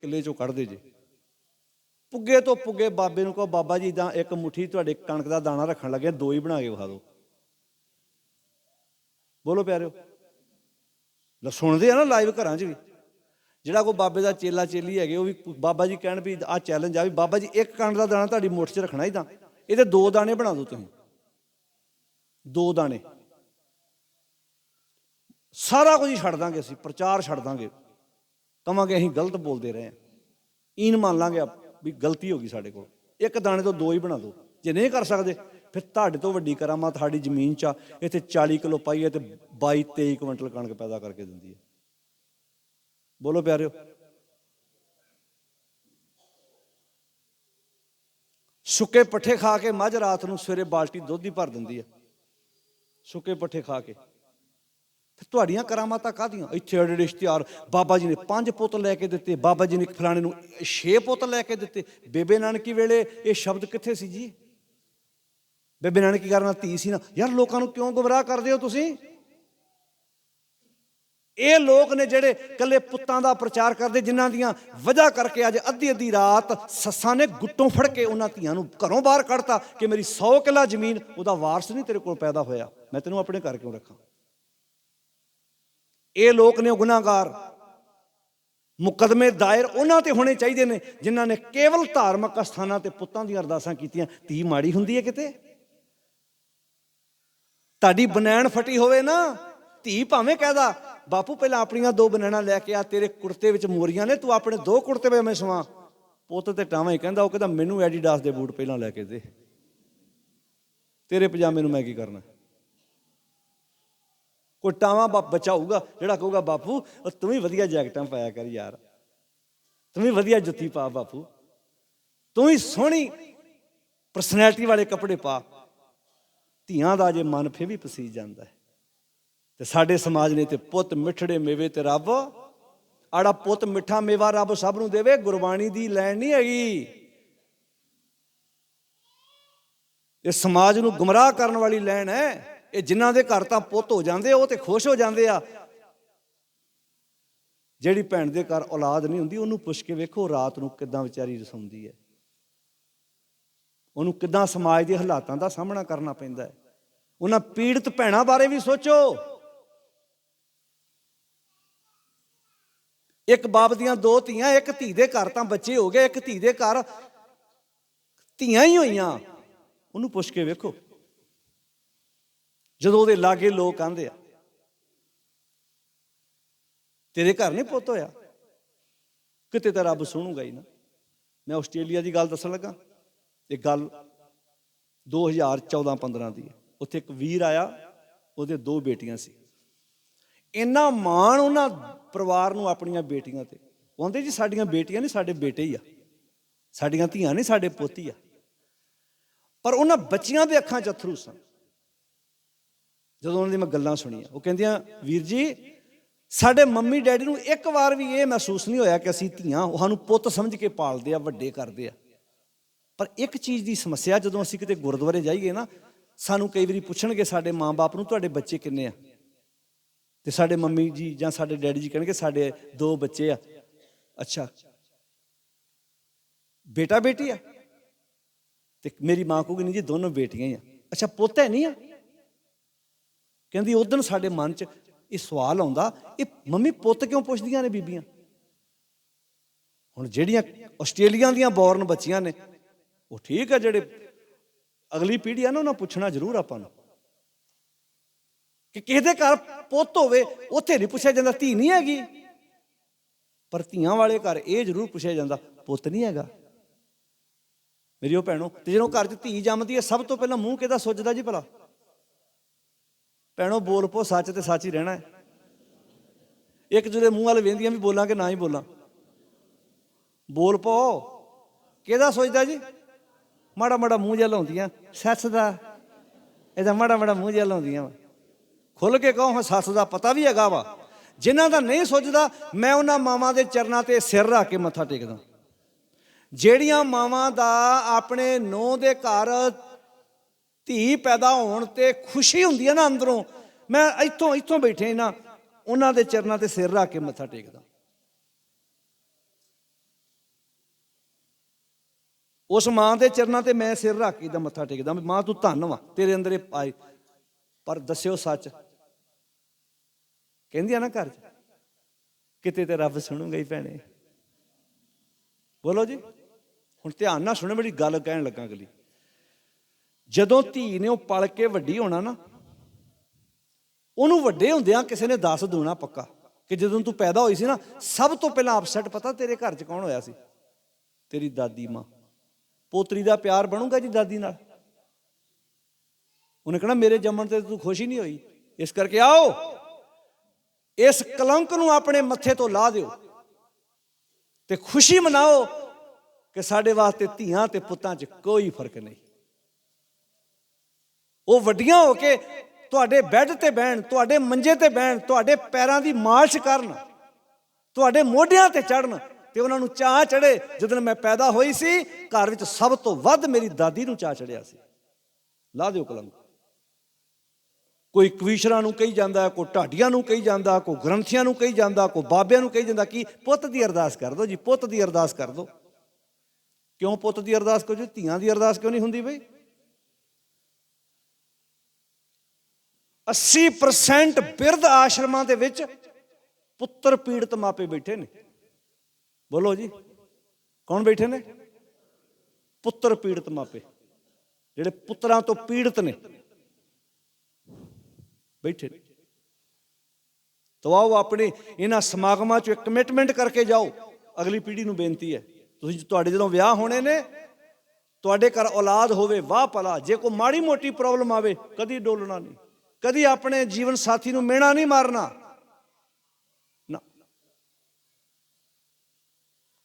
ਕਿੱਲੇ ਚੋਂ ਕੱਢਦੇ ਜੇ। ਪੁੱਗੇ ਤੋਂ ਪੁੱਗੇ ਬਾਬੇ ਨੂੰ ਕਹੋ, ਬਾਬਾ ਜੀ ਇਦਾਂ ਇੱਕ ਮੁਠੀ ਤੁਹਾਡੇ ਕਣਕ ਦਾ ਦਾਣਾ ਰੱਖਣ ਲੱਗੇ, ਦੋ ਹੀ ਬਣਾ ਕੇ ਵਿਖਾ ਦਿਓ। ਬੋਲੋ ਪਿਆਰਿਓ। ਲੈ ਸੁਣਦੇ ਆ ਨਾ ਲਾਈਵ ਘਰਾਂ 'ਚ ਵੀ। ਜਿਹੜਾ ਕੋ ਬਾਬੇ ਦਾ ਚੇਲਾ ਚੇਲੀ ਹੈਗੇ, ਉਹ ਵੀ ਬਾਬਾ ਜੀ ਕਹਿਣ ਵੀ ਆਹ ਚੈਲੰਜ ਆ ਵੀ ਬਾਬਾ ਜੀ, ਇੱਕ ਕਣਕ ਦਾ ਦਾਣਾ ਤੁਹਾਡੀ ਮੁੱਠ 'ਚ ਰੱਖਣਾ ਹੀ ਤਾਂ ਇਹਦੇ ਦੋ ਦਾਣੇ ਬਣਾ ਦਿਓ ਤੁਸੀਂ। ਦੋ ਦਾਣੇ। ਸਾਰਾ ਕੁਝ ਛੱਡ ਦਾਂਗੇ ਅਸੀਂ, ਪ੍ਰਚਾਰ ਛੱਡ ਦਾਂਗੇ। ਕਵਾਂਗੇ ਅਸੀਂ ਗਲਤ ਬੋਲਦੇ ਰਹੇ ਹਾਂ। ਈਨ ਮੰਨ ਲਾਂਗੇ ਆਪ ਵੀ ਗਲਤੀ ਹੋ ਗਈ ਸਾਡੇ ਕੋਲ। ਇੱਕ ਦਾਣੇ ਤੋਂ ਦੋ ਹੀ ਬਣਾ ਦਿਓ। ਜੇ ਨਹੀਂ ਕਰ ਸਕਦੇ, ਫਿਰ ਤੁਹਾਡੇ ਤੋਂ ਵੱਡੀ ਕਰਾਮਾਤ ਸਾਡੀ ਜ਼ਮੀਨ 'ਚ ਆ, ਇੱਥੇ 40 ਕਿਲੋ ਪਾਈ ਹੈ ਤੇ 22 23 ਕੁਇੰਟਲ ਕਣਕ ਪੈਦਾ ਕਰਕੇ ਦਿੰਦੀ ਹੈ। ਬੋਲੋ ਪਿਆਰਿਓ। ਸੁੱਕੇ ਪੱਠੇ ਖਾ ਕੇ ਮੱਝ ਰਾਤ ਨੂੰ ਸਵੇਰੇ ਬਾਲਟੀ ਦੁੱਧ ਹੀ ਭਰ ਦਿੰਦੀ ਹੈ। ਸੁੱਕੇ ਪੱਠੇ ਖਾ ਕੇ। ਫਿਰ ਤੁਹਾਡੀਆਂ ਕਰਾਮਾਤਾਂ ਕਾਹਦੀਆਂ? ਇੱਥੇ ਅੜੇ ਰਿਸ਼ਤੇਦਾਰ ਬਾਬਾ ਜੀ ਨੇ ਪੰਜ ਪੁੱਤ ਲੈ ਕੇ ਦਿੱਤੇ, ਬਾਬਾ ਜੀ ਨੇ ਫਲਾਣੇ ਨੂੰ ਛੇ ਪੁੱਤ ਲੈ ਕੇ ਦਿੱਤੇ। ਬੇਬੇ ਨਾਨਕੀ ਵੇਲੇ ਇਹ ਸ਼ਬਦ ਕਿੱਥੇ ਸੀ ਜੀ? ਬੇਬੇ ਨਾਨਕੀ ਕਰਨਾ ਧੀ ਸੀ ਨਾ? ਯਾਰ ਲੋਕਾਂ ਨੂੰ ਕਿਉਂ ਗੁੰਮਰਾਹ ਕਰਦੇ ਹੋ ਤੁਸੀਂ? ਇਹ ਲੋਕ ਨੇ ਜਿਹੜੇ ਕੱਲੇ ਪੁੱਤਾਂ ਦਾ ਪ੍ਰਚਾਰ ਕਰਦੇ, ਜਿਨ੍ਹਾਂ ਦੀਆਂ ਵਜ੍ਹਾ ਕਰਕੇ ਅੱਜ ਅੱਧੀ ਅੱਧੀ ਰਾਤ ਸੱਸਾਂ ਨੇ ਗੁੱਟੋਂ ਫੜ ਕੇ ਉਹਨਾਂ ਧੀਆਂ ਨੂੰ ਘਰੋਂ ਬਾਹਰ ਕੱਢਤਾ ਕਿ ਮੇਰੀ 100 ਕਿੱਲਾ ਜ਼ਮੀਨ ਉਹਦਾ ਵਾਰਸ ਨਹੀਂ ਤੇਰੇ ਕੋਲ ਪੈਦਾ ਹੋਇਆ। ਮੈਂ ਤੈਨੂੰ ਆਪਣੇ ਘਰ ਕਿਉਂ ਰੱਖਾਂ? ਇਹ ਲੋਕ ਨੇ ਗੁਨਾਹਗਾਰ। ਮੁਕਦਮੇ ਦਾਇਰ ਉਹਨਾਂ ਤੇ ਹੋਣੇ ਚਾਹੀਦੇ ਨੇ, ਜਿਨ੍ਹਾਂ ਨੇ ਕੇਵਲ ਧਾਰਮਿਕ ਸਥਾਨਾਂ ਤੇ ਪੁੱਤਾਂ ਦੀਆਂ ਅਰਦਾਸਾਂ ਕੀਤੀਆਂ। ਧੀ ਮਾੜੀ ਹੁੰਦੀ ਹੈ ਕਿਤੇ? ਤੁਹਾਡੀ ਬਨੈਣ ਫਟੀ ਹੋਵੇ ਨਾ, ਧੀ ਭਾਵੇਂ ਕਹਦਾ ਬਾਪੂ, ਪਹਿਲਾਂ ਆਪਣੀਆਂ ਦੋ ਬਨੈਣਾ ਲੈ ਕੇ ਆ, ਤੇਰੇ ਕੁੜਤੇ ਵਿੱਚ ਮੋਰੀਆਂ ਨੇ, ਤੂੰ ਆਪਣੇ ਦੋ ਕੁੜਤੇ ਵਿੱਚ ਮੈਂ ਸਵਾ। ਪੁੱਤ ਤੇ ਟਾਵਾਂ ਹੀ ਕਹਿੰਦਾ, ਉਹ ਕਹਿੰਦਾ, ਮੈਨੂੰ ਐਡੀਡਾਸ ਦੇ ਬੂਟ ਪਹਿਲਾਂ ਲੈ ਕੇ ਦੇ। ਤੇਰੇ ਪਜਾਮੇ ਨੂੰ ਮੈਂ ਕੀ ਕਰਨਾ? ਕੋਈ ਟਾਵਾਂ ਬਾਪ ਬਚਾਊਗਾ, ਜਿਹੜਾ ਕਹੂਗਾ, ਬਾਪੂ, ਉਹ ਤੂੰ ਵੀ ਵਧੀਆ ਜੈਕਟਾਂ ਪਾਇਆ ਕਰ ਯਾਰ। ਤੂੰ ਵੀ ਵਧੀਆ ਜੁੱਤੀ ਪਾ, ਬਾਪੂ। ਤੂੰ ਵੀ ਸੋਹਣੀ ਪਰਸਨੈਲਿਟੀ ਵਾਲੇ ਕੱਪੜੇ ਪਾ। ਧੀਆਂ ਦਾ ਜੇ ਮਨ ਫੇ ਵੀ ਪਸੀਜ ਜਾਂਦਾ ਹੈ। ਤੇ ਸਾਡੇ ਸਮਾਜ ਨੇ ਤੇ ਪੁੱਤ ਮਿੱਠੜੇ ਮੇਵੇ ਤੇ ਰੱਬ, ਆੜਾ ਪੁੱਤ ਮਿੱਠਾ ਮੇਵਾ ਰੱਬ ਸਭ ਨੂੰ ਦੇਵੇ, ਗੁਰਬਾਣੀ ਦੀ ਲੈਣ ਨਹੀਂ ਹੈਗੀ। ਇਹ ਸਮਾਜ ਨੂੰ ਗੁੰਮਰਾਹ ਕਰਨ ਵਾਲੀ ਲੈਣ ਹੈ। ਇਹ ਜਿਨ੍ਹਾਂ ਦੇ ਘਰ ਤਾਂ ਪੁੱਤ ਹੋ ਜਾਂਦੇ ਆ, ਉਹ ਤੇ ਖੁਸ਼ ਹੋ ਜਾਂਦੇ ਆ। ਜਿਹੜੀ ਭੈਣ ਦੇ ਘਰ ਔਲਾਦ ਨਹੀਂ ਹੁੰਦੀ ਉਹਨੂੰ ਪੁੱਛ ਕੇ ਵੇਖੋ ਰਾਤ ਨੂੰ ਕਿੱਦਾਂ ਵਿਚਾਰੀ ਰਸੌਂਦੀ ਹੈ। ਉਹਨੂੰ ਕਿੱਦਾਂ ਸਮਾਜ ਦੇ ਹਾਲਾਤਾਂ ਦਾ ਸਾਹਮਣਾ ਕਰਨਾ ਪੈਂਦਾ ਹੈ। ਉਹਨਾਂ ਪੀੜਤ ਭੈਣਾਂ ਬਾਰੇ ਵੀ ਸੋਚੋ। ਇੱਕ ਬਾਪ ਦੀਆਂ ਦੋ ਧੀਆਂ ਇੱਕ ਧੀ ਦੇ ਘਰ ਤਾਂ ਬੱਚੇ ਹੋ ਗਏ ਇੱਕ ਧੀ ਦੇ ਘਰ ਧੀਆਂ ਹੀ ਹੋਈਆਂ। ਉਹਨੂੰ ਪੁੱਛ ਕੇ ਵੇਖੋ। ਜਦੋਂ ਉਹਦੇ ਲਾਗੇ ਲੋਕ ਆਂਦੇ ਆ, ਤੇਰੇ ਘਰ ਨਹੀਂ ਪੁੱਤ ਹੋਇਆ? ਕਿਤੇ ਤਾਂ ਰੱਬ ਸੁਣੂਗਾ ਹੀ ਨਾ। ਮੈਂ ਆਸਟ੍ਰੇਲੀਆ ਦੀ ਗੱਲ ਦੱਸਣ ਲੱਗਾ। ਇਹ ਗੱਲ 2014-15 ਦੀ ਹੈ। ਉੱਥੇ ਇੱਕ ਵੀਰ ਆਇਆ, ਉਹਦੇ ਦੋ ਬੇਟੀਆਂ ਸੀ। ਇੰਨਾ ਮਾਣ ਉਹਨਾਂ ਪਰਿਵਾਰ ਨੂੰ ਆਪਣੀਆਂ ਬੇਟੀਆਂ ਤੇ। ਕਹਿੰਦੇ ਜੀ ਸਾਡੀਆਂ ਬੇਟੀਆਂ ਨਹੀਂ, ਸਾਡੇ ਬੇਟੇ ਹੀ ਆ। ਸਾਡੀਆਂ ਧੀਆਂ ਨਹੀਂ, ਸਾਡੇ ਪੋਤੀ ਆ। ਪਰ ਉਹਨਾਂ ਬੱਚੀਆਂ ਦੇ ਅੱਖਾਂ 'ਚ ਅਥਰੂ ਸਨ। ਜਦੋਂ ਉਹਨਾਂ ਦੀ ਮੈਂ ਗੱਲਾਂ ਸੁਣੀਆਂ, ਉਹ ਕਹਿੰਦੀਆਂ, ਵੀਰ ਜੀ, ਸਾਡੇ ਮੰਮੀ ਡੈਡੀ ਨੂੰ ਇੱਕ ਵਾਰ ਵੀ ਇਹ ਮਹਿਸੂਸ ਨਹੀਂ ਹੋਇਆ ਕਿ ਅਸੀਂ ਧੀਆਂ, ਉਹ ਸਾਨੂੰ ਪੁੱਤ ਸਮਝ ਕੇ ਪਾਲਦੇ ਆ, ਵੱਡੇ ਕਰਦੇ ਆ। ਪਰ ਇੱਕ ਚੀਜ਼ ਦੀ ਸਮੱਸਿਆ, ਜਦੋਂ ਅਸੀਂ ਕਿਤੇ ਗੁਰਦੁਆਰੇ ਜਾਈਏ ਨਾ, ਸਾਨੂੰ ਕਈ ਵਾਰੀ ਪੁੱਛਣਗੇ, ਸਾਡੇ ਮਾਂ-ਬਾਪ ਨੂੰ, ਤੁਹਾਡੇ ਬੱਚੇ ਕਿੰਨੇ ਆ? ਤੇ ਸਾਡੇ ਮੰਮੀ ਜੀ ਜਾਂ ਸਾਡੇ ਡੈਡੀ ਜੀ ਕਹਿਣਗੇ, ਸਾਡੇ ਦੋ ਬੱਚੇ ਆ। ਅੱਛਾ। ਬੇਟਾ ਬੇਟੀ ਆ? ਤੇ ਮੇਰੀ ਮਾਂ ਕਹੂਗੀ, ਨਹੀਂ ਜੀ, ਦੋਨੋਂ ਬੇਟੀਆਂ ਹੀ ਆ। ਅੱਛਾ, ਪੁੱਤ ਹੈ ਨਹੀਂ ਆ? ਕਹਿੰਦੀ ਉਦੋਂ ਸਾਡੇ ਮਨ 'ਚ ਇਹ ਸਵਾਲ ਆਉਂਦਾ, ਇਹ ਮੰਮੀ ਪੁੱਤ ਕਿਉਂ ਪੁੱਛਦੀਆਂ ਨੇ ਬੀਬੀਆਂ? ਹੁਣ ਜਿਹੜੀਆਂ ਆਸਟ੍ਰੇਲੀਆ ਦੀਆਂ ਬੌਰਨ ਬੱਚੀਆਂ ਨੇ, ਉਹ ਠੀਕ ਆ ਜਿਹੜੇ ਅਗਲੀ ਪੀੜ੍ਹੀ ਆ ਨਾ, ਉਹਨਾਂ ਪੁੱਛਣਾ ਜ਼ਰੂਰ ਆਪਾਂ ਨੂੰ। ਕਿ ਕਿਸੇ ਦੇ ਘਰ ਪੁੱਤ ਹੋਵੇ, ਉੱਥੇ ਨਹੀਂ ਪੁੱਛਿਆ ਜਾਂਦਾ, ਧੀ ਨਹੀਂ ਹੈਗੀ। ਪਰ ਧੀਆਂ ਵਾਲੇ ਘਰ ਇਹ ਜ਼ਰੂਰ ਪੁੱਛਿਆ ਜਾਂਦਾ, ਪੁੱਤ ਨਹੀਂ ਹੈਗਾ। ਮੇਰੀ ਉਹ ਭੈਣੋ, ਤੇ ਜਦੋਂ ਘਰ 'ਚ ਧੀ ਜੰਮਦੀ ਹੈ ਸਭ ਤੋਂ ਪਹਿਲਾਂ ਮੂੰਹ ਕਿਹਦਾ ਸੁੱਜਦਾ ਜੀ ਭਲਾ? ਭੈਣੋ, ਬੋਲ ਪੋ, ਸੱਚ ਤੇ ਸੱਚ ਹੀ ਰਹਿਣਾ ਹੈ। ਇੱਕ ਦੂਜੇ ਮੂੰਹ ਵਾਲੇ ਵੇਂਦੀਆਂ ਵੀ ਬੋਲਾਂ ਕਿ ਨਾ ਹੀ ਬੋਲਾਂ। ਬੋਲ ਪੋ। ਕਿਹਦਾ ਸੋਚਦਾ ਜੀ? ਮਾੜਾ ਮਾੜਾ ਮੂੰਹ ਜਿਹਾ ਲਾਉਂਦੀਆਂ। ਸੱਸ ਦਾ। ਇਹਦਾ ਮਾੜਾ ਮਾੜਾ ਮੂੰਹ ਜਿਹਾ ਲਾਉਂਦੀਆਂ ਵਾ। ਖੁੱਲ ਕੇ ਕਹੋ ਹਾਂ ਸੱਸ ਦਾ ਪਤਾ ਵੀ ਹੈਗਾ ਵਾ। ਜਿਨ੍ਹਾਂ ਦਾ ਨਹੀਂ ਸੋਚਦਾ, ਮੈਂ ਉਹਨਾਂ ਮਾਵਾਂ ਦੇ ਚਰਨਾਂ ਤੇ ਸਿਰ ਰੱਖ ਕੇ ਮੱਥਾ ਟੇਕਦਾ। ਜਿਹੜੀਆਂ ਮਾਵਾਂ ਦਾ ਆਪਣੇ ਨੌ ਦੇ ਘਰ ਧੀ ਪੈਦਾ ਹੋਣ ਤੇ ਖੁਸ਼ੀ ਹੁੰਦੀ ਹੈ ਨਾ ਅੰਦਰੋਂ। ਮੈਂ ਇੱਥੋਂ ਇੱਥੋਂ ਬੈਠੇ ਨਾ, ਉਹਨਾਂ ਦੇ ਚਰਨਾਂ ਤੇ ਸਿਰ ਰੱਖ ਕੇ ਮੱਥਾ ਟੇਕਦਾ। ਉਸ ਮਾਂ ਦੇ ਚਰਨਾਂ ਤੇ ਮੈਂ ਸਿਰ ਰੱਖ ਕੇ ਦਾ ਮੱਥਾ ਟੇਕਦਾ। ਮਾਂ ਤੂੰ ਧੰਨ ਵਾ, ਤੇਰੇ ਅੰਦਰ ਇਹ ਆਏ। ਪਰ ਦੱਸਿਓ ਸੱਚ। ਕਹਿੰਦੀ ਆ ਨਾ ਘਰ ਕਿਤੇ ਤੇ ਰੱਬ ਸੁਣੂਗਾ ਹੀ ਭੈਣੇ। ਬੋਲੋ ਜੀ। ਹੁਣ ਧਿਆਨ ਨਾਲ ਸੁਣੋ, ਮੇਰੀ ਗੱਲ ਕਹਿਣ ਲੱਗਾ ਅਗਲੀ। ਜਦੋਂ ਧੀ ਨੇ ਉਹ ਪਲ ਕੇ ਵੱਡੀ ਹੋਣਾ ਨਾ, ਉਹਨੂੰ ਵੱਡੇ ਹੁੰਦਿਆਂ ਕਿਸੇ ਨੇ ਦੱਸ ਦੇਣਾ ਪੱਕਾ ਕਿ ਜਦੋਂ ਤੂੰ ਪੈਦਾ ਹੋਈ ਸੀ ਨਾ, ਸਭ ਤੋਂ ਪਹਿਲਾਂ ਅਪਸੈਟ ਪਤਾ ਤੇਰੇ ਘਰ 'ਚ ਕੌਣ ਹੋਇਆ ਸੀ? ਤੇਰੀ ਦਾਦੀ ਮਾਂ। ਪੋਤਰੀ ਦਾ ਪਿਆਰ ਬਣੂਗਾ ਜੀ ਦਾਦੀ ਨਾਲ? ਉਹਨੇ ਕਹਣਾ, ਮੇਰੇ ਜੰਮਣ ਤੇ ਤੂੰ ਖੁਸ਼ ਹੀ ਨਹੀਂ ਹੋਈ। ਇਸ ਕਰਕੇ ਆਓ, ਇਸ ਕਲੰਕ ਨੂੰ ਆਪਣੇ ਮੱਥੇ ਤੋਂ ਲਾ ਦਿਓ ਤੇ ਖੁਸ਼ੀ ਮਨਾਓ ਕਿ ਸਾਡੇ ਵਾਸਤੇ ਧੀਆਂ ਤੇ ਪੁੱਤਾਂ 'ਚ ਕੋਈ ਫ਼ਰਕ ਨਹੀਂ। ਉਹ ਵੱਡੀਆਂ ਹੋ ਕੇ ਤੁਹਾਡੇ ਬੈੱਡ ਤੇ ਬਹਿਣ, ਤੁਹਾਡੇ ਮੰਜੇ ਤੇ ਬਹਿਣ, ਤੁਹਾਡੇ ਪੈਰਾਂ ਦੀ ਮਾਲਿਸ਼ ਕਰਨ, ਤੁਹਾਡੇ ਮੋਢਿਆਂ ਤੇ ਚੜਨ ਤੇ ਉਹਨਾਂ ਨੂੰ ਚਾਹ ਚੜੇ। ਜਦੋਂ ਮੈਂ ਪੈਦਾ ਹੋਈ ਸੀ, ਘਰ ਵਿੱਚ ਸਭ ਤੋਂ ਵੱਧ ਮੇਰੀ ਦਾਦੀ ਨੂੰ ਚਾਹ ਚੜਿਆ ਸੀ। ਲਾ ਦਿਓ ਕਲੰਕ। ਕੋਈ ਕਵੀਸ਼ਰਾਂ ਨੂੰ ਕਹੀ ਜਾਂਦਾ, ਕੋਈ ਢਾਡੀਆਂ ਨੂੰ ਕਹੀ ਜਾਂਦਾ, ਕੋਈ ਗ੍ਰੰਥੀਆਂ ਨੂੰ ਕਹੀ ਜਾਂਦਾ, ਕੋਈ ਬਾਬਿਆਂ ਨੂੰ ਕਹੀ ਜਾਂਦਾ ਕਿ ਪੁੱਤ ਦੀ ਅਰਦਾਸ ਕਰ ਦਿਓ ਜੀ, ਪੁੱਤ ਦੀ ਅਰਦਾਸ ਕਰ ਦਿਓ ਕਿਉਂ ਪੁੱਤ ਦੀ ਅਰਦਾਸ ਕਰੋ ਜੀ? ਧੀਆਂ ਦੀ ਅਰਦਾਸ ਕਿਉਂ ਨਹੀਂ ਹੁੰਦੀ ਬਈ? 80% ਬਿਰਧ ਆਸ਼ਰਮਾਂ ਦੇ ਵਿੱਚ ਪੁੱਤਰ ਪੀੜਤ ਮਾਪੇ ਬੈਠੇ ਨੇ। ਬੋਲੋ ਜੀ, ਕੌਣ ਬੈਠੇ ਨੇ? ਪੁੱਤਰ ਪੀੜਤ ਮਾਪੇ, ਜਿਹੜੇ ਪੁੱਤਰਾਂ ਤੋਂ ਪੀੜਤ ਨੇ। ਬੈਠੇ ਨੇ। ਤੋ ਆਓ ਆਪਣੇ ਇਹਨਾਂ ਸਮਾਗਮਾਂ 'ਚ ਇੱਕ ਕਮਿਟਮੈਂਟ ਕਰਕੇ ਜਾਓ। ਅਗਲੀ ਪੀੜ੍ਹੀ ਨੂੰ ਬੇਨਤੀ ਹੈ, ਤੁਸੀਂ ਤੁਹਾਡੇ ਜਦੋਂ ਵਿਆਹ ਹੋਣੇ ਨੇ, ਤੁਹਾਡੇ ਘਰ ਔਲਾਦ ਹੋਵੇ, ਵਾਹ ਭਲਾ, ਜੇ ਕੋਈ ਮਾੜੀ ਮੋਟੀ ਪ੍ਰੋਬਲਮ ਆਵੇ, ਕਦੀ ਡੋਲਣਾ ਨਹੀਂ। ਕਦੀ ਆਪਣੇ ਜੀਵਨ ਸਾਥੀ ਨੂੰ ਮਿਹਣਾ ਨਹੀਂ ਮਾਰਨਾ। ਨਾ।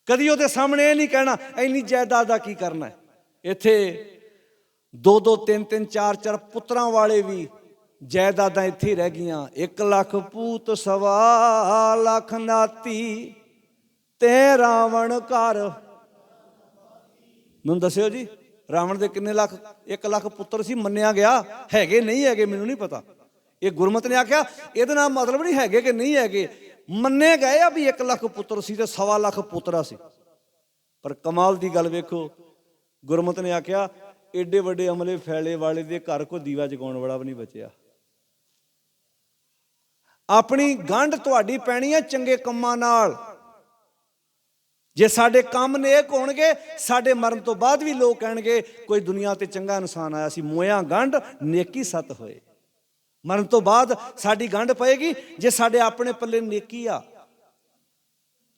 ਕਦੀ ਉਹਦੇ ਸਾਹਮਣੇ ਇਹ ਨਹੀਂ ਕਹਿਣਾ, ਇੰਨੀ ਜਾਇਦਾਦ ਦਾ ਕੀ ਕਰਨਾ ਹੈ? ਇੱਥੇ ਦੋ ਦੋ, ਤਿੰਨ ਤਿੰਨ, ਚਾਰ ਚਾਰ ਪੁੱਤਰਾਂ ਵਾਲੇ ਵੀ ਜਾਇਦਾਦਾਂ ਇੱਥੇ ਹੀ ਰਹਿ ਗਈਆਂ। 1 ਲੱਖ ਪੂਤ ਸਵਾ ਲੱਖ ਨਾਤੀ, ਤੇ ਰਾਵਣ ਘਰ। ਮੈਨੂੰ ਦੱਸਿਓ ਜੀ। ਰਾਵਣ ਦੇ ਕਿੰਨੇ ਲੱਖ 1 ਲੱਖ ਪੁੱਤਰ ਸੀ, ਮੰਨਿਆ ਗਿਆ। ਹੈਗੇ ਨਹੀਂ ਹੈਗੇ, ਮੈਨੂੰ ਨਹੀਂ ਪਤਾ। ਇਹ ਗੁਰਮਤ ਨੇ ਆਖਿਆ, ਇਹਦੇ ਨਾਲ ਮਤਲਬ ਨਹੀਂ ਹੈਗੇ ਕਿ ਨਹੀਂ ਹੈਗੇ। ਮੰਨੇ ਗਏ ਆ ਵੀ 1 ਲੱਖ ਪੁੱਤਰ ਸੀ ਤੇ ਸਵਾ ਲੱਖ ਪੁੱਤਰਾ ਸੀ। ਪਰ ਕਮਾਲ ਦੀ ਗੱਲ ਵੇਖੋ, ਗੁਰਮਤ ਨੇ ਆਖਿਆ, ਏਡੇ ਵੱਡੇ ਅਮਲੇ ਫੈਲੇ ਵਾਲੇ ਦੇ ਘਰ ਕੋ ਦੀਵਾ ਜਗਾਉਣ ਵਾਲਾ ਵੀ ਨਹੀਂ ਬਚਿਆ। ਆਪਣੀ ਗੰਢ ਤੁਹਾਡੀ ਪੈਣੀ ਹੈ ਚੰਗੇ ਕੰਮਾਂ ਨਾਲ। ਜੇ ਸਾਡੇ ਕੰਮ ਨੇਕ ਹੋਣਗੇ, ਸਾਡੇ ਮਰਨ ਤੋਂ ਬਾਅਦ ਵੀ ਲੋਕ ਕਹਿਣਗੇ, ਕੋਈ ਦੁਨੀਆ ਤੇ ਚੰਗਾ ਇਨਸਾਨ ਆਇਆ ਸੀ, ਮੋਇਆ ਗੰਢ, ਨੇਕੀ ਸਤ ਹੋਏ। ਮਰਨ ਤੋਂ ਬਾਅਦ ਸਾਡੀ ਗੰਢ ਪਏਗੀ, ਜੇ ਸਾਡੇ ਆਪਣੇ ਪੱਲੇ ਨੇਕੀ ਆ।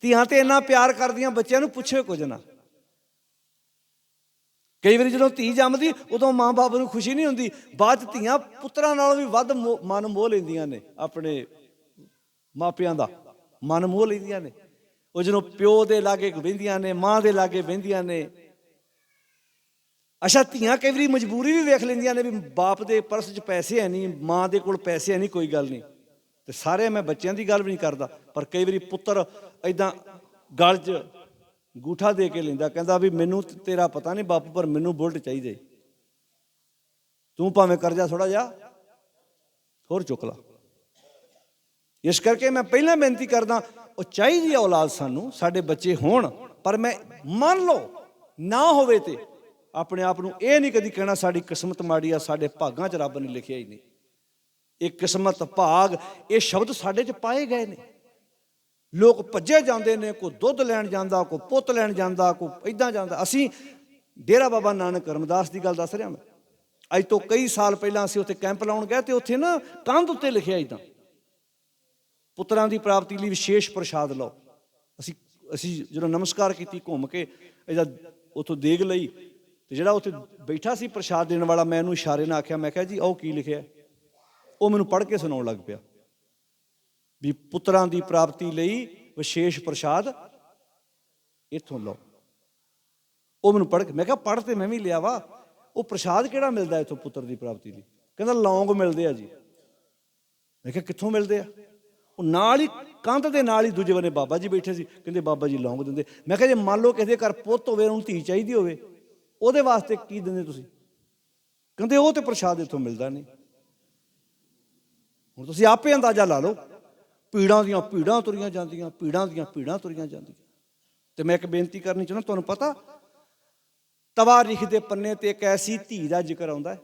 ਧੀਆਂ ਤੇ ਇੰਨਾ ਪਿਆਰ ਕਰਦੀਆਂ ਬੱਚਿਆਂ ਨੂੰ ਪੁੱਛੇ ਕੁਝ ਨਾ। ਕਈ ਵਾਰੀ ਜਦੋਂ ਧੀ ਜੰਮਦੀ, ਉਦੋਂ ਮਾਂ-ਬਾਪ ਨੂੰ ਖੁਸ਼ੀ ਨਹੀਂ ਹੁੰਦੀ। ਬਾਅਦ ਚ ਧੀਆਂ ਪੁੱਤਰਾਂ ਨਾਲੋਂ ਵੀ ਵੱਧ ਮੋਹ- ਮਨ ਮੋਹ ਲੈਂਦੀਆਂ ਨੇ ਆਪਣੇ ਮਾਪਿਆਂ ਦਾ। ਮਨ ਮੋਹ ਲੈਂਦੀਆਂ ਨੇ। ਉਹ ਜਦੋਂ ਪਿਓ ਦੇ ਲਾਗੇ ਬਹਿੰਦੀਆਂ ਨੇ, ਮਾਂ ਦੇ ਲਾਗੇ ਬਹਿੰਦੀਆਂ ਨੇ, ਅੱਛਾ, ਧੀਆਂ ਕਈ ਵਾਰੀ ਮਜਬੂਰੀ ਵੀ ਵੇਖ ਲੈਂਦੀਆਂ ਨੇ ਵੀ ਬਾਪ ਦੇ ਪਰਸ 'ਚ ਪੈਸੇ ਹੈ ਨਹੀਂ, ਮਾਂ ਦੇ ਕੋਲ ਪੈਸੇ ਹੈ ਨਹੀਂ, ਕੋਈ ਗੱਲ ਨਹੀਂ। ਤੇ ਸਾਰੇ ਮੈਂ ਬੱਚਿਆਂ ਦੀ ਗੱਲ ਵੀ ਨਹੀਂ ਕਰਦਾ, ਪਰ ਕਈ ਵਾਰੀ ਪੁੱਤਰ ਐਦਾਂ ਗਲ 'ਚ ਗੂਠਾ ਦੇ ਕੇ ਲੈਂਦਾ, ਕਹਿੰਦਾ ਵੀ ਮੈਨੂੰ ਤੇਰਾ ਪਤਾ ਨਹੀਂ ਬਾਪੂ, ਪਰ ਮੈਨੂੰ ਬੁਲਟ ਚਾਹੀਦੇ। ਤੂੰ ਭਾਵੇਂ ਕਰਜ਼ਾ ਥੋੜਾ ਜਾ ਹੋਰ ਚੁੱਕ ਲਾ। ਇਸ ਕਰਕੇ ਮੈਂ ਪਹਿਲਾਂ ਬੇਨਤੀ ਕਰਦਾ ਉਹ ਚਾਹੀਦੀ ਹੈ ਔਲਾਦ ਸਾਨੂੰ, ਸਾਡੇ ਬੱਚੇ ਹੋਣ, ਪਰ ਮੈਂ ਮੰਨ ਲਓ, ਨਾ ਹੋਵੇ ਤੇ ਆਪਣੇ ਆਪ ਨੂੰ ਇਹ ਨਹੀਂ ਕਦੀ ਕਹਿਣਾ ਸਾਡੀ ਕਿਸਮਤ ਮਾੜੀ ਆ, ਸਾਡੇ ਭਾਗਾਂ 'ਚ ਰੱਬ ਨੇ ਲਿਖਿਆ ਹੀ ਨਹੀਂ। ਇਹ ਕਿਸਮਤ ਭਾਗ, ਇਹ ਸ਼ਬਦ ਸਾਡੇ 'ਚ ਪਾਏ ਗਏ ਨੇ। ਲੋਕ ਭੱਜੇ ਜਾਂਦੇ ਨੇ, ਕੋਈ ਦੁੱਧ ਲੈਣ ਜਾਂਦਾ, ਕੋਈ ਪੁੱਤ ਲੈਣ ਜਾਂਦਾ, ਕੋਈ ਇਦਾਂ ਜਾਂਦਾ। ਅਸੀਂ ਡੇਰਾ ਬਾਬਾ ਨਾਨਕ ਰਮਦਾਸ ਦੀ ਗੱਲ ਦੱਸ ਰਿਹਾ ਮੈਂ। ਅੱਜ ਤੋਂ ਕਈ ਸਾਲ ਪਹਿਲਾਂ ਅਸੀਂ ਉੱਥੇ ਕੈਂਪ ਲਾਉਣ ਗਏ ਤੇ ਉੱਥੇ ਨਾ ਕੰਧ ਉੱਤੇ ਲਿਖਿਆ ਇਦਾਂ ਪੁੱਤਰਾਂ ਦੀ ਪ੍ਰਾਪਤੀ ਲਈ ਵਿਸ਼ੇਸ਼ ਪ੍ਰਸ਼ਾਦ ਲਓ। ਅਸੀਂ ਅਸੀਂ ਜਦੋਂ ਨਮਸਕਾਰ ਕੀਤੀ ਘੁੰਮ ਕੇ, ਇਹਦਾ ਉਥੋਂ ਦੇਗ ਲਈ ਤੇ ਜਿਹੜਾ ਉੱਥੇ ਬੈਠਾ ਸੀ ਪ੍ਰਸ਼ਾਦ ਦੇਣ ਵਾਲਾ, ਮੈਂ ਇਹਨੂੰ ਇਸ਼ਾਰੇ ਨਾਲ ਆਖਿਆ, ਮੈਂ ਕਿਹਾ ਜੀ ਆਹ ਕੀ ਲਿਖਿਆ? ਉਹ ਮੈਨੂੰ ਪੜ੍ਹ ਕੇ ਸੁਣਾਉਣ ਲੱਗ ਪਿਆ ਵੀ ਪੁੱਤਰਾਂ ਦੀ ਪ੍ਰਾਪਤੀ ਲਈ ਵਿਸ਼ੇਸ਼ ਪ੍ਰਸ਼ਾਦ ਇੱਥੋਂ ਲਓ। ਉਹ ਮੈਨੂੰ ਪੜ੍ਹ ਕੇ, ਮੈਂ ਕਿਹਾ, ਪੜ੍ਹ ਤੇ ਮੈਂ ਵੀ ਲਿਆ ਵਾ। ਉਹ ਪ੍ਰਸ਼ਾਦ ਕਿਹੜਾ ਮਿਲਦਾ ਇੱਥੋਂ ਪੁੱਤਰ ਦੀ ਪ੍ਰਾਪਤੀ ਲਈ? ਕਹਿੰਦਾ, ਲੌਂਗ ਮਿਲਦੇ ਆ ਜੀ। ਮੈਂ ਕਿਹਾ, ਕਿੱਥੋਂ ਮਿਲਦੇ ਆ? ਉਹ ਨਾਲ ਹੀ ਕੰਧ ਦੇ ਨਾਲ ਹੀ ਦੂਜੇ ਬੰਨੇ ਬਾਬਾ ਜੀ ਬੈਠੇ ਸੀ। ਕਹਿੰਦੇ, ਬਾਬਾ ਜੀ, ਲੌਂਗ ਦਿੰਦੇ। ਮੈਂ ਕਿਹਾ, ਜੇ ਮੰਨ ਲਓ ਕਿਸੇ ਦੇ ਘਰ ਪੁੱਤ ਹੋਵੇ, ਉਹਨੂੰ ਧੀ ਚਾਹੀਦੀ ਹੋਵੇ, ਉਹਦੇ ਵਾਸਤੇ ਕੀ ਦਿੰਦੇ ਤੁਸੀਂ? ਕਹਿੰਦੇ, ਉਹ ਤੇ ਪ੍ਰਸ਼ਾਦ ਇੱਥੋਂ ਮਿਲਦਾ ਨਹੀਂ। ਹੁਣ ਤੁਸੀਂ ਆਪੇ ਅੰਦਾਜ਼ਾ ਲਾ ਲਓ। ਪੀੜਾਂ ਦੀਆਂ ਪੀੜਾਂ ਤੁਰੀਆਂ ਜਾਂਦੀਆਂ ਪੀੜਾਂ ਦੀਆਂ ਪੀੜਾਂ ਤੁਰੀਆਂ ਜਾਂਦੀਆਂ। ਤੇ ਮੈਂ ਇੱਕ ਬੇਨਤੀ ਕਰਨੀ ਚਾਹੁੰਦਾ, ਤੁਹਾਨੂੰ ਪਤਾ ਤਵਾਰੀਖ ਦੇ ਪੰਨੇ ਤੇ ਇੱਕ ਐਸੀ ਧੀ ਦਾ ਜ਼ਿਕਰ ਆਉਂਦਾ ਹੈ।